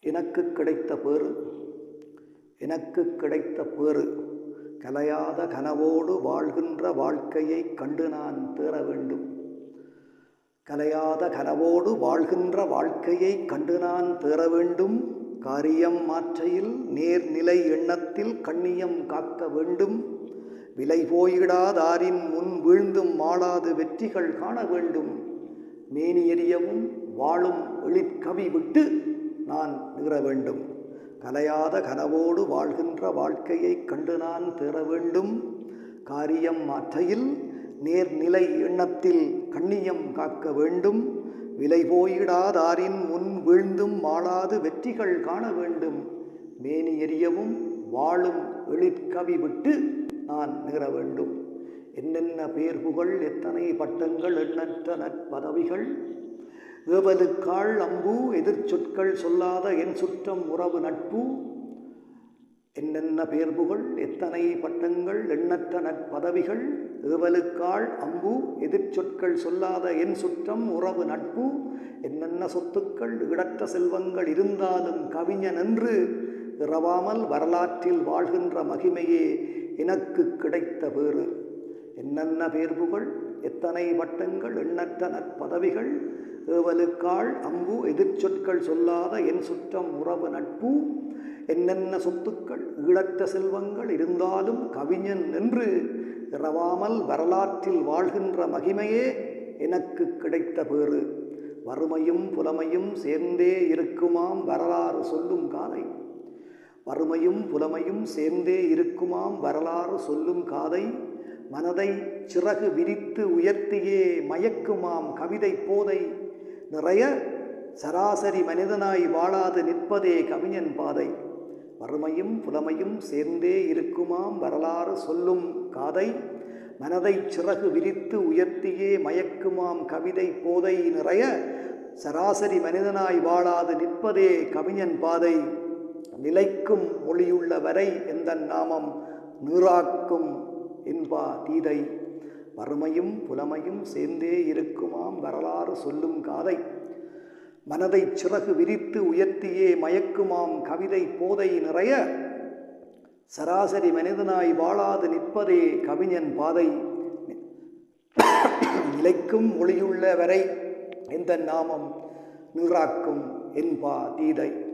எனக்கு கிடைத்த பேறு எனக்கு கிடைத்த பேறு. கலையாத கனவோடு வாழ்கின்ற வாழ்க்கையை கண்டு நான் தேற வேண்டும். கலையாத கனவோடு வாழ்கின்ற வாழ்க்கையை கண்டு நான் தேற வேண்டும். காரியம் மாற்றையில் நேர்நிலை எண்ணத்தில் கண்ணியம் காக்க வேண்டும். விலை போயிடாதாரின் முன் வீழ்ந்தும் வாழாது வெற்றிகள் காண வேண்டும். மேனி எறியவும் வாழும் எழிற்கவி விட்டு நான் நிற வேண்டும். கலையாத கனவோடு வாழ்கின்ற வாழ்க்கையை கண்டு நான் தேற வேண்டும். காரியம் மாற்றையில் நேர்நிலை எண்ணத்தில் கண்ணியம் காக்க வேண்டும். விலை போயிடாதாரின் முன் வீழ்ந்தும் வாழாது வெற்றிகள் காண வேண்டும். மேனி எறியவும் வாழும் எழிற்கவி விட்டு நான் நிற வேண்டும். என்னென்ன பேர் புகழ் எத்தனை பட்டங்கள் எண்ணற்ற நற்பதவிகள் ஏவலுக்காள் அம்பு எதிர்ச்சொற்கள் சொல்லாத என் சுற்றம் உறவு நட்பு. என்னென்ன பேர் புகழ் எத்தனை பட்டங்கள் எண்ணற்ற நற்பதவிகள் ஏவலுக்காள் அம்பு எதிர்ச்சொற்கள் சொல்லாத என் சுற்றம் உறவு நட்பு. என்னென்ன சொத்துக்கள் ஈடற்ற செல்வங்கள் இருந்தாலும் கவிஞன் என்று இறவாமல் வரலாற்றில் வாழ்கின்ற மகிமையே எனக்கு கிடைத்த பேறு. என்னென்ன பேர் புகழ் எத்தனை வட்டங்கள் எண்ணற்ற நற்பதவிகள் ஏவலுக்காள் அம்பு எதிர்ச்சொற்கள் சொல்லாத என் சுற்றம் உறவு நட்பு. என்னென்ன சொத்துக்கள் ஈழற்ற செல்வங்கள் இருந்தாலும் கவிஞன் என்று இரவாமல் வரலாற்றில் வாழ்கின்ற மகிமையே எனக்கு கிடைத்த பேறு. வறுமையும் புலமையும் சேர்ந்தே இருக்குமாம் வரலாறு சொல்லும் காதை. வறுமையும் புலமையும் சேர்ந்தே இருக்குமாம் வரலாறு சொல்லும் காதை. மனதை சிறகு விரித்து உயர்த்தியே மயக்குமாம் கவிதை போதை. நிறைய சராசரி மனிதனாய் வாழாது நிற்பதே கவிஞன் பாதை. வறுமையும் புலமையும் சேர்ந்தே இருக்குமாம் வரலாறு சொல்லும் காதை. மனதை சிறகு விரித்து உயர்த்தியே மயக்குமாம் கவிதை போதை. நிறைய சராசரி மனிதனாய் வாழாது நிற்பதே கவிஞன் பாதை. நிலைக்கும் மொழியுள்ள வரை எந்த நாமம் நீராக்கும் என்பா தீதை. வறுமையும் புலமையும் சேர்ந்தே இருக்குமாம் வரலாறு சொல்லும் காதை. மனதை சிறகு விரித்து உயர்த்தியே மயக்குமாம் கவிதை போதை நிறைய. சராசரி மனிதனாய் வாழாது நிற்பதே கவிஞன் பாதை. நிலைக்கும் மொழியுள்ள வரை எந்த நாமம் நீராக்கும் என்பா தீதை.